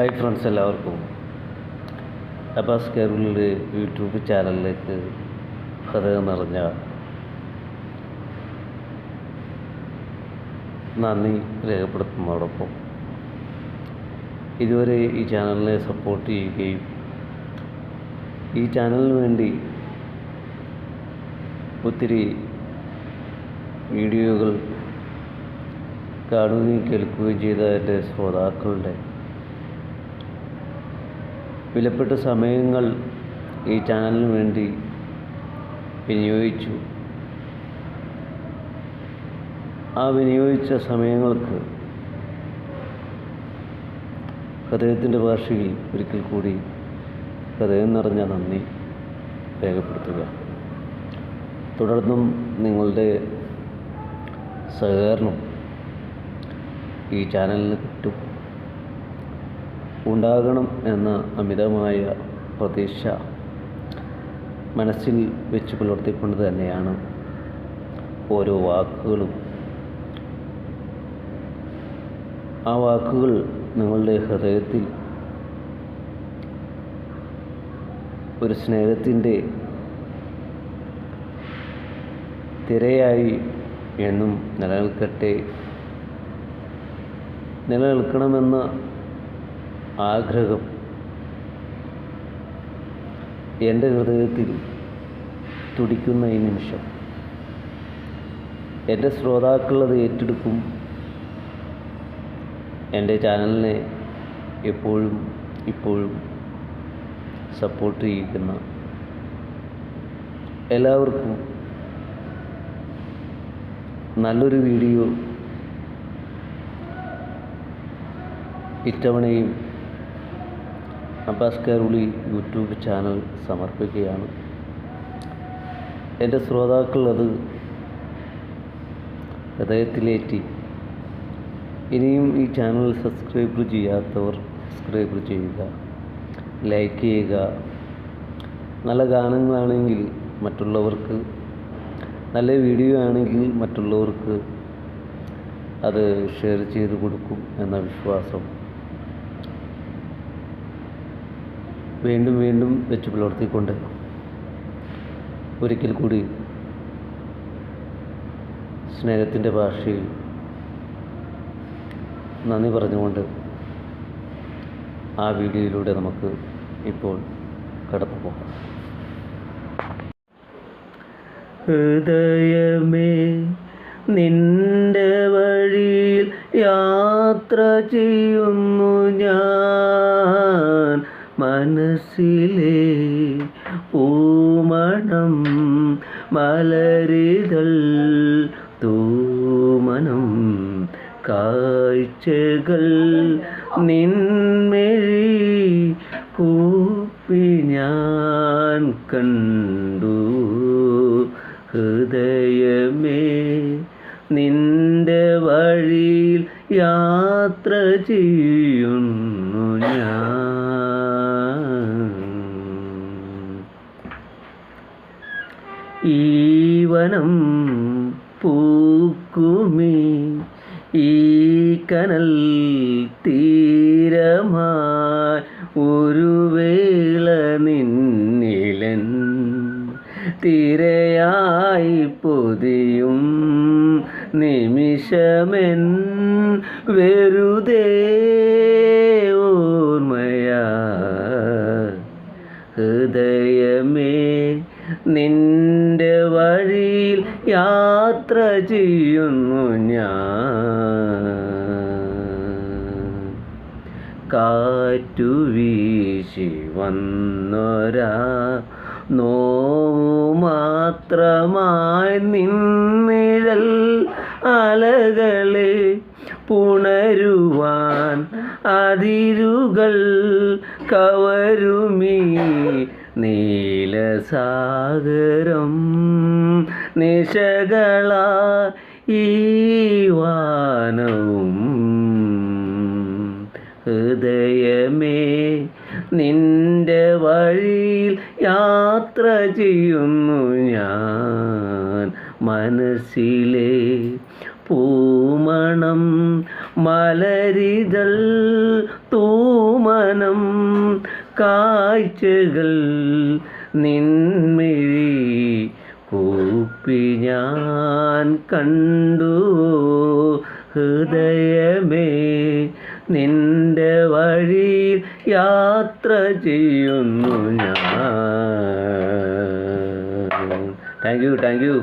Hi friends എല്ലാവർക്കും. അബ്ബാസ് കേരളിന്റെ YouTube ചാനലിലേക്ക് ഹൃദയം നിറഞ്ഞ നന്ദി രേഖപ്പെടുത്തുന്നതോടൊപ്പം ഇതുവരെ ഈ ചാനലിനെ സപ്പോർട്ട് ചെയ്യുകയും ഈ ചാനലിന് വേണ്ടി ഒത്തിരി വീഡിയോകൾ കാണുകയും കേൾക്കുകയും ചെയ്ത എന്റെ ശ്രോതാക്കളുടെ വിലപ്പെട്ട സമയങ്ങൾ ഈ ചാനലിന് വേണ്ടി വിനിയോഗിച്ചു. ആ വിനിയോഗിച്ച സമയങ്ങൾക്ക് ഹൃദയത്തിന്റെ ഭാഷയിൽ ഒരിക്കൽ കൂടി ഹൃദയം നിറഞ്ഞ നന്ദി രേഖപ്പെടുത്തുക. തുടർന്നും നിങ്ങളുടെ സഹകരണം ഈ ചാനലിന് കിട്ടും. ഉണ്ടാകണം എന്ന അമിതമായ പ്രതീക്ഷ മനസ്സിൽ വെച്ച് പുലർത്തിക്കൊണ്ട് തന്നെയാണ് ഓരോ വാക്കുകളും. ആ വാക്കുകൾ നിങ്ങളുടെ ഹൃദയത്തിൽ ഒരു സ്നേഹത്തിന്റെ തിരയായി എന്നും നിലനിൽക്കട്ടെ. നിലനിൽക്കണമെന്ന ആഗ്രഹം. എന്റെ ഹൃദയത്തിൽ തുടിക്കുന്ന ഈ നിമിഷം. എന്റെ ശ്രോതാക്കളത് ഏറ്റെടുക്കും. എന്റെ ചാനലിനെ എപ്പോഴും ഇപ്പോഴും സപ്പോർട്ട് ചെയ്യിക്കുന്ന എല്ലാവർക്കും നല്ലൊരു വീഡിയോ ഇത്തവണയും അബ്ബാസ് കേരളി യൂട്യൂബ് ചാനൽ സമർപ്പിക്കുകയാണ്. എന്റെ ശ്രോതാക്കൾ അത് ഹൃദയത്തിലേറ്റി. ഇനിയും ഈ ചാനൽ സബ്സ്ക്രൈബ് ചെയ്യാത്തവർ സബ്സ്ക്രൈബ് ചെയ്യുക ലൈക്ക് ചെയ്യുക. നല്ല ഗാനങ്ങളാണെങ്കിൽ മറ്റുള്ളവർക്ക് നല്ല വീഡിയോ ആണെങ്കിൽ മറ്റുള്ളവർക്ക് അത് ഷെയർ ചെയ്ത് കൊടുക്കും എന്ന വിശ്വാസം. വീണ്ടും വീണ്ടും വെച്ച് പുലർത്തിക്കൊണ്ട് ഒരിക്കൽ കൂടി സ്നേഹത്തിന്റെ ഭാഷയിൽ നന്ദി പറഞ്ഞുകൊണ്ട് ആ വീഡിയോയിലൂടെ നമുക്ക് ഇപ്പോൾ കടന്നു പോകാം ഹൃദയമേ നിന്റെ വഴിയിൽ യാത്ര ചെയ്യുന്നു ഞാൻ. മനസ്സിലെ പൂമണം മലരിതൾ തൂമനം കാഴ്ചകൾ നിന്മെഴി കൂപ്പി ഞാൻ കണ്ടു. ഹൃദയമേ നിന്റെ ഈ വനം പൂക്കുമി. ഈ കനൽ തീരമായി ഒരു വേള നിന്നിലൻ. തിരയായി പൊതിയും നിമിഷമെൻ വെറുതെ ഓർമ്മയാ. ഹൃദയമേ നിന്റെ വഴിയിൽ യാത്ര ചെയ്യുന്നു ഞാൻ. കാറ്റു വീശി വന്നൊരാ നോവു മാത്രമായി നിന്നിഴൽ അലകളെ പുണരുവാൻ അതിരുകൾ കവരുമീ. നീലസാഗരം നിശകള ഈ വാനവും. ഹൃദയമേ നിന്റെ വഴിയിൽ യാത്ര ചെയ്യുന്നു ഞാൻ. മനസ്സിലെ പൂമണം മലരിതൾ തൂമണം കാഴ്ചകൾ നിൻമിഴി കൂപ്പി ഞാൻ കണ്ടു. ഹൃദയമേ നിന്റെ വഴിയിൽ യാത്ര ചെയ്യുന്നു ഞാൻ. Thank you thank you